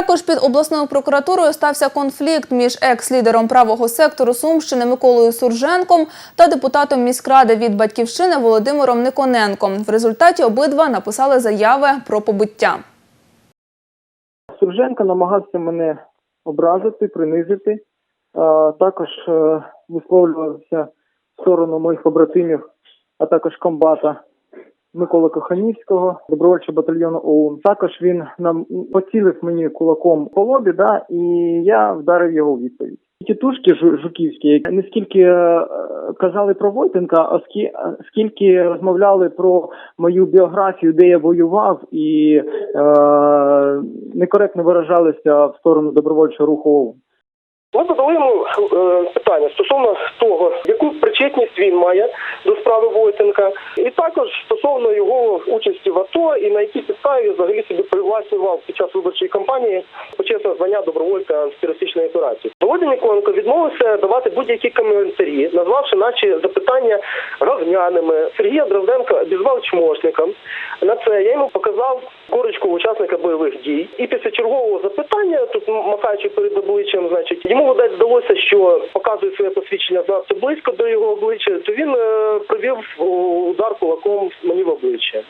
Також під обласною прокуратурою стався конфлікт між екс-лідером правого сектору Сумщини Миколою Сурженком та депутатом міськради від батьківщини Володимиром Никоненком. В результаті обидва написали заяви про побиття. Сурженко намагався мене образити, принизити. Е, Також е, висловлювався в сторону моїх побратимів, а також комбата Миколи Коханівського, добровольчого батальйону ОУН. Також він нам поцілив мені кулаком по лобі, да, і я вдарив його у відповідь. Тітушки жу- жуківські не скільки е, казали про Войтенка, а скі- а скільки розмовляли про мою біографію, де я воював, і е, некоректно виражалися в сторону добровольчого руху. Ми задали йому е, питання стосовно того, яку причетність він має до справи Войтенка, і також стосовно його участі в АТО і на якій підставі взагалі собі привласнював під час виборчої кампанії почесне звання добровольця антитерористичної операції. Володя Ніколенко відмовився давати будь-які коментарі, назвавши наші запитання говняними. Сергія Дрозденка обізвав чмошником. На це я йому показав корочку учасника бойових дій. І після чергового запитання, тут махаючи перед обличчям, значить, йому видать здалося, що показує своє посвідчення занадто близько до його обличчя, то він е, провів удар кулаком мені в обличчя.